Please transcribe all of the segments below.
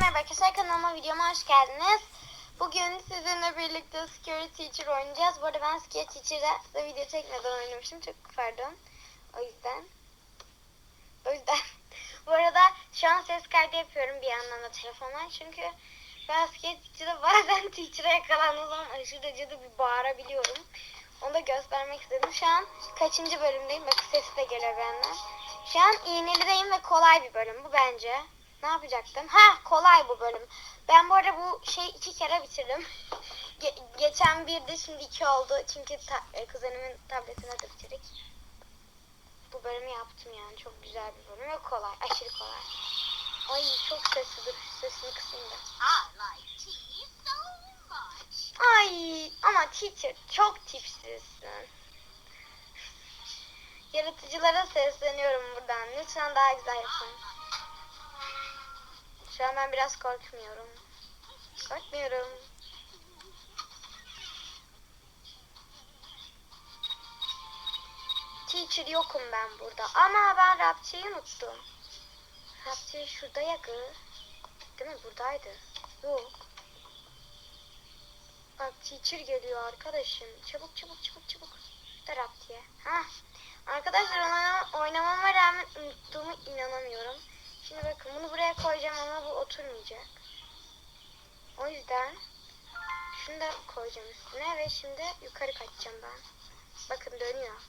merhaba arkadaşlar kanalıma videoma hoş geldiniz. Bugün sizinle birlikte Security Teacher oynayacağız. Bu arada ben Security Teacher'da size video çekmeden oynamışım. Çok pardon. O yüzden. O yüzden. Bu arada şu an ses kaydı yapıyorum bir yandan da telefondan. Çünkü ben Security Teacher'da bazen Teacher'a yakalandığım zaman aşırı derecede bir bağırabiliyorum. Onu da göstermek istedim. Şu an kaçıncı bölümdeyim? Bakın sesi de benden. Şu an iğnelideyim ve kolay bir bölüm bu bence. Ne yapacaktım? Ha kolay bu bölüm. Ben bu arada bu şey iki kere bitirdim. Ge- geçen birdi şimdi iki oldu. Çünkü ta- e, kuzenimin tabletine de bitirdik. Bu bölümü yaptım yani. Çok güzel bir bölüm ve kolay. Aşırı kolay. Ay çok sesli dur. Sesini kısayım da. Ay ama teacher çok tipsizsin. Yaratıcılara sesleniyorum buradan. Lütfen daha güzel yapın. Şu an ben biraz korkmuyorum. Korkmuyorum. Teacher yokum ben burada. Ama ben rapçiyi unuttum. Rapçi şurada ya kız. Değil mi? Buradaydı. Yok. Bak teacher geliyor arkadaşım. Çabuk çabuk çabuk çabuk. Taraf diye. Hah. Arkadaşlar ona oynamama rağmen unuttuğumu inanamıyorum. Şimdi bakın bunu buraya koyacağım oturmayacak. O yüzden şunu da koyacağım üstüne ve şimdi yukarı kaçacağım ben. Bakın dönüyor.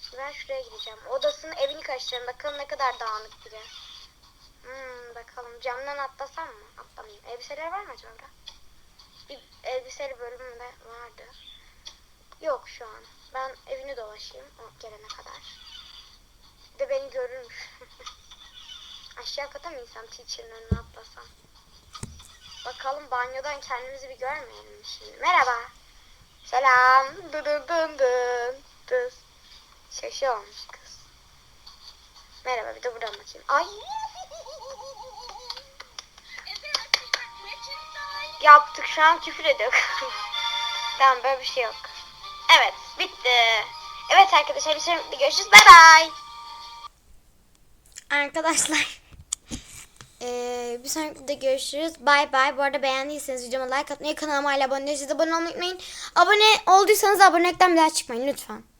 Şimdi ben şuraya gideceğim. Odasını evini kaçacağım. Bakalım ne kadar dağınık biri. Hmm, bakalım camdan atlasam mı? Atlamayayım. Elbiseler var mı acaba? orada? bir elbiseli bölümü de vardı. Yok şu an. Ben evini dolaşayım o gelene kadar. Bir de beni görürmüş. Aşağı kata insem teacher'ın önüne atlasam? Bakalım banyodan kendimizi bir görmeyelim mi şimdi? Merhaba. Selam. Dın dın dın dın. Dız. Şaşı olmuş kız. Merhaba bir de buradan bakayım. Ay. Yaptık şu an küfür ediyor. tamam böyle bir şey yok. Evet bitti. Evet arkadaşlar bir sonraki görüşürüz. Bay bay. Arkadaşlar. Ee, bir sonraki görüşürüz. Bay bay. Bu arada beğendiyseniz videoma like atmayı, kanalıma hala abone değilseniz abone olmayı unutmayın. Abone olduysanız abonelikten bir daha çıkmayın lütfen.